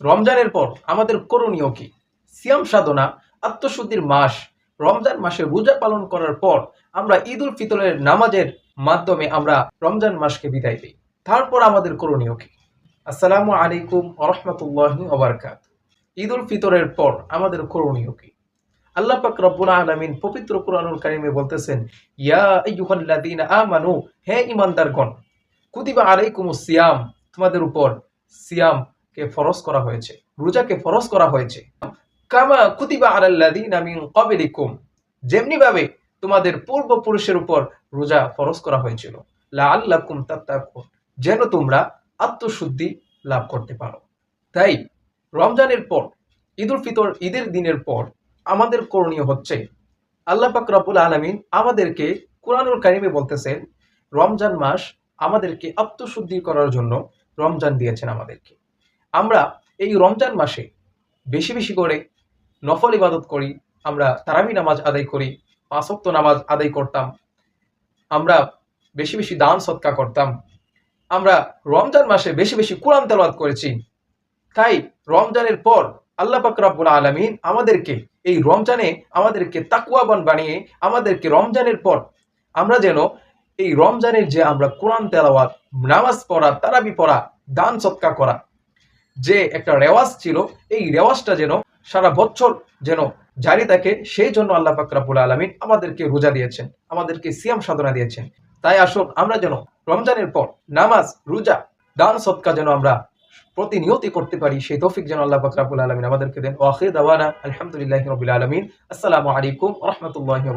রমজানের পর আমাদের করণীয় কি? সিয়াম সাধনা, আত্মশুদ্ধির মাস। রমজান মাসে রোজা পালন করার পর আমরা ঈদ উল ফিতরের নামাজের মাধ্যমে আমরা রমজান মাসকে বিদায় দিই। তারপর আমাদের করণীয় কি? আসসালামু আলাইকুম আরহামতুল্লাহি ওবরকাত। ঈদ উল ফিতরের পর আমাদের করণীয় কি? আল্লাহ পাক রব্বুল আলামিন পবিত্র কোরআনুল কারিমে বলতেছেন, ইয়া আইয়ুহাল্লাযীনা আমানু, হে ঈমানদারগণ, কুতিবা আলাইকুমুস সিয়াম। তোমাদের উপর সিয়াম কে ফরজ করা হয়েছে, রোজাকে ফরজ করা হয়েছে। কামা কুতিবা আলাল্লাযীনা মিন ক্বাবলিকুম যেমনি ভাবে তোমাদের পূর্বপুরুষের উপর রোজা ফরজ করা হয়েছিল। লাআল্লাকুম তাত্তাকুন, যেন তোমরা আত্মশুদ্ধি লাভ করতে পারো। তাই রমজানের পর, ঈদুল ফিতর ঈদের দিনের পর আমাদের করণীয় হচ্ছে, আল্লাহ পাক রব্বুল আলামিন আমাদেরকে কোরআনুল কারিমে বলতেছেন, রমজান মাস আমাদেরকে আত্মশুদ্ধি করার জন্য রমজান দিয়েছেন আমাদেরকে। আমরা এই রমজান মাসে বেশি বেশি করে নফল ইবাদত করি, আমরা তারাবি নামাজ আদায় করি পাঁচক্ত নামাজ আদায় করতাম, আমরা বেশি বেশি দান সৎকা করতাম, আমরা রমজান মাসে বেশি বেশি কোরআন তেলাওয়াত করেছি। তাই রমজানের পর আল্লাহ পাক রব্বুল আলামিন আমাদেরকে এই রমজানে আমাদেরকে তাকুয়াবান বানিয়ে, আমাদেরকে রমজানের পর আমরা যেন এই রমজানের যে আমরা কোরআন তেলাওয়াত, নামাজ পড়া, তারাবি পড়া, দান সৎকা করা যে একটা রেওয়াজ ছিল, এই রেওয়াজটা যেন সারা বছর যেন জারি থাকে, সেই জন্য আল্লাহ পাক রব্বুল আলামিন আমাদেরকে রোজা দিয়েছেন, আমাদেরকে সিয়াম সাধনা দিয়েছেন। তাই আসুন আমরা যেন রমজানের পর নামাজ, রোজা, দান সৎকা যেন আমরা প্রতিনিয়তি করতে পারি, সেই তৌফিক যেন আল্লাহ পাক রব্বুল আলামিন আমাদেরকে দেন। ওয়াখির দাওয়ানা আলহামদুলিল্লাহি রাব্বিল আলামিন। আসসালামু আলাইকুম রাহমাতুল্লাহি